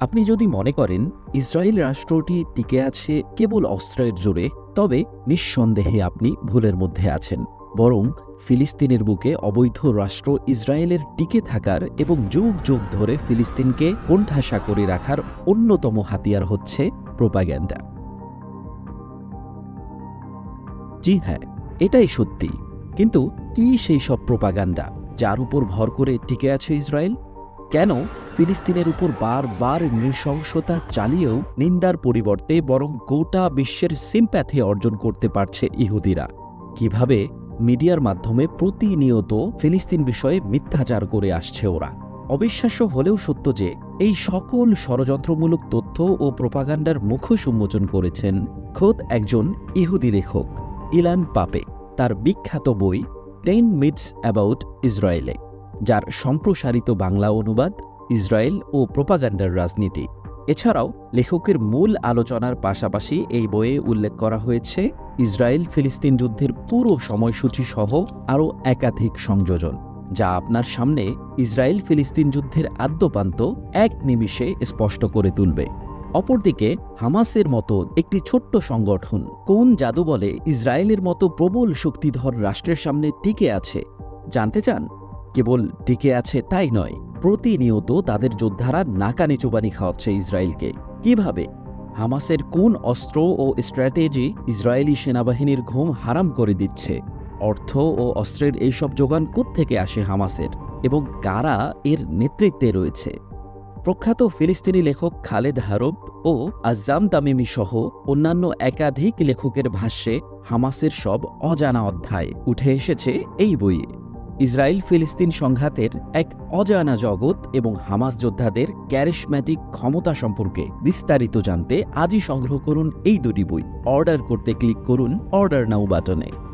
আপনি যদি মনে করেন ইসরায়েল রাষ্ট্রটি টিকে আছে কেবল অস্ত্রের জোরে, তবে নিঃসন্দেহে আপনি ভুলের মধ্যে আছেন। বরং ফিলিস্তিনের বুকে অবৈধ রাষ্ট্র ইসরায়েলের টিকে থাকার এবং যুগ যুগ ধরে ফিলিস্তিনকে কোণঠাসা করে রাখার অন্যতম হাতিয়ার হচ্ছে প্রোপাগ্যান্ডা। জি হ্যাঁ এটাই সত্যি। কিন্তু কি সেই সব প্রোপাগান্ডা যার উপর ভর করে টিকে আছে ইসরায়েল? কেন? ফিলিস্তিনের উপর বারবার নৃশংসতা চালিয়েও নিন্দার পরিবর্তে বরং গোটা বিশ্বের সিম্প্যাথি অর্জন করতে পারছে ইহুদিরা। কীভাবে? মিডিয়ার মাধ্যমে প্রতিনিয়ত ফিলিস্তিন বিষয়ে মিথ্যাচার করে আসছে ওরা। অবিশ্বাস্য হলেও সত্য যে, এই সকল ষড়যন্ত্রমূলক তথ্য ও প্রোপাগান্ডার মুখোশ উন্মোচন করেছেন খোদ একজন ইহুদি লেখক, ইলান পাপে। তার বিখ্যাত বই, টেন মিটস অ্যাবাউট ইসরায়েলে, যার সম্প্রসারিত বাংলা অনুবাদ ইসরায়েল ও প্রোপাগান্ডার রাজনীতি। এছাড়াও লেখকের মূল আলোচনার পাশাপাশি এই বইয়ে উল্লেখ করা হয়েছে ইসরায়েল ফিলিস্তিন যুদ্ধের পুরো সময়সূচি সহ আরও একাধিক সংযোজন, যা আপনার সামনে ইসরায়েল ফিলিস্তিন যুদ্ধের আদ্যপান্ত এক নিমিষে স্পষ্ট করে তুলবে। অপরদিকে, হামাসের মতো একটি ছোট্ট সংগঠন কোন জাদু বলে ইসরায়েলের মতো প্রবল শক্তিধর রাষ্ট্রের সামনে টিকে আছে, জানতে চান কেবল টিকে আছে তাই নয়, প্রতিনিয়ত তাদের যোদ্ধারা নাকানি চুবানি খাওয়াচ্ছে ইসরায়েলকে। কীভাবে? হামাসের কোন অস্ত্র ও স্ট্র্যাটেজি ইসরায়েলি সেনাবাহিনীর ঘুম হারাম করে দিচ্ছে? অর্থ ও অস্ত্রের এইসব যোগান থেকে আসে হামাসের? এবং কারা এর নেতৃত্বে রয়েছে? প্রখ্যাত ফিলিস্তিনি লেখক খালেদ হারব ও আজাম তামিমি সহ অন্যান্য একাধিক লেখকের ভাষ্যে হামাসের সব অজানা অধ্যায় উঠে এসেছে এই বইয়ে। ইসরায়েল ফিলিস্তিন সংঘাতের এক অজানা জগৎ এবং হামাস যোদ্ধাদের ক্যারিশম্যাটিক ক্ষমতা সম্পর্কে বিস্তারিত জানতে আজই সংগ্রহ করুন এই দুটি বই। অর্ডার করতে ক্লিক করুন অর্ডার নাও বাটনে।